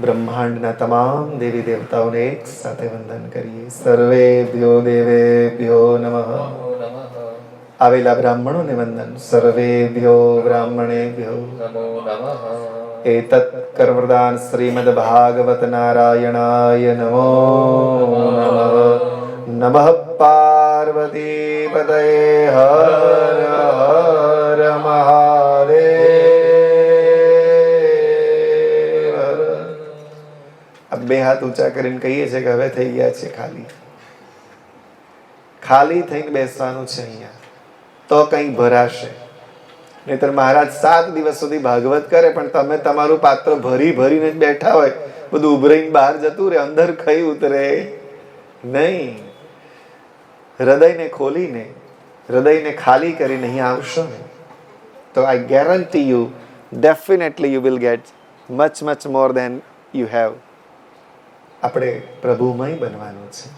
બ્રહ્માંડના તમામ દેવી દેવતાઓને એક સાથે વંદન કરીએ. સર્વે ભ્યો દેવે ભ્યો નમઃ. આવેલા બ્રાહ્મણોને વંદન. સર્વેભ્યો બ્રાહ્મણેભ્યો નમો નમઃ એતત કરવરદાન શ્રીમદ ભાગવત નારાયણાય નમો નમઃ. નમઃ પાર્વતી પતયે હર હર મહાદેવ. બે હાથ ઊંચા કરીને કહીએ છીએ કે હવે થઈ ગયા છે ખાલી. ખાલી થઈને બેસવાનું છે અહીંયા. તો કંઈક ભરાશે. નહીતર મહારાજ સાત દિવસ સુધી ભાગવત કરે, પણ તમે તમારું પાત્ર ભરી ભરીને બેઠા હોય. બધું ઉભરાઈને બહાર જતું રહે, અંદર ખાઈ ઉતરે. નહીં. હૃદયને ખોલીને, હૃદયને ખાલી કરીને અહીં આવશો ને, તો I guarantee you definitely you will get much much more than you have આપણે પ્રભુમય બનવાનું છે.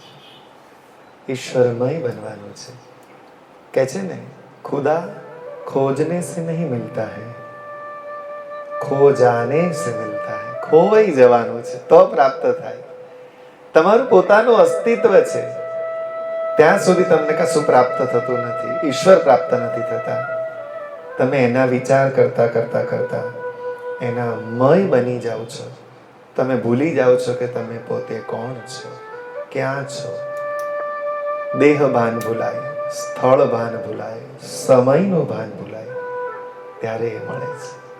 ઈશ્વરમય બનવાનું છે. કે છે ને, ખુદા ખોજને સે નહીં મિલતા હૈ. ખોજાને સે મિલતા હે. ખોવાઈ જવાનું છે, તો પ્રાપ્ત થાય. તમારું પોતાનું અસ્તિત્વ છે. ત્યાં સુધી તમને કશું પ્રાપ્ત થતું નથી. ઈશ્વર પ્રાપ્ત નથી થતા. તમે એના વિચાર કરતા કરતા કરતા એના મય બની જાઓ છો. તમે ભૂલી જાઓ છો કે તમે પોતે કોણ છો? ક્યાં છો? દેહ ભાન ભૂલાય સ્થળ ભાન ભૂલાય, સમયનું ભાન ભૂલાય, ત્યારે એ મળે છે.